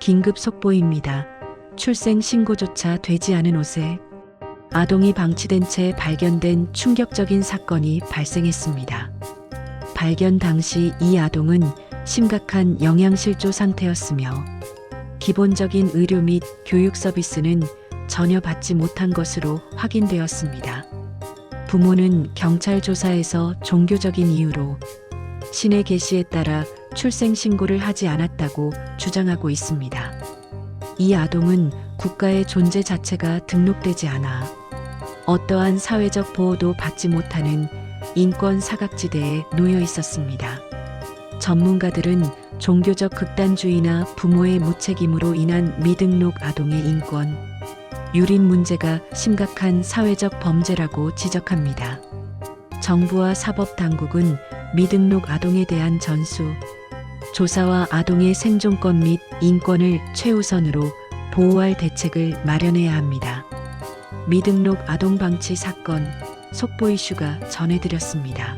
긴급 속보입니다. 출생 신고조차 되지 않은 옷에 아동이 방치된 채 발견된 충격적인 사건이 발생했습니다. 발견 당시 이 아동은 심각한 영양실조 상태였으며 기본적인 의료 및 교육 서비스는 전혀 받지 못한 것으로 확인되었습니다. 부모는 경찰 조사에서 종교적인 이유로 신의 계시에 따라 출생 신고를 하지 않았다고 주장하고 있습니다. 이 아동은 국가의 존재 자체가 등록되지 않아 어떠한 사회적 보호도 받지 못하는 인권 사각지대에 놓여 있었습니다. 전문가들은 종교적 극단주의나 부모의 무책임으로 인한 미등록 아동의 인권, 유린 문제가 심각한 사회적 범죄라고 지적합니다. 정부와 사법 당국은 미등록 아동에 대한 전수, 조사와 아동의 생존권 및 인권을 최우선으로 보호할 대책을 마련해야 합니다. 미등록 아동 방치 사건 속보 이슈가 전해드렸습니다.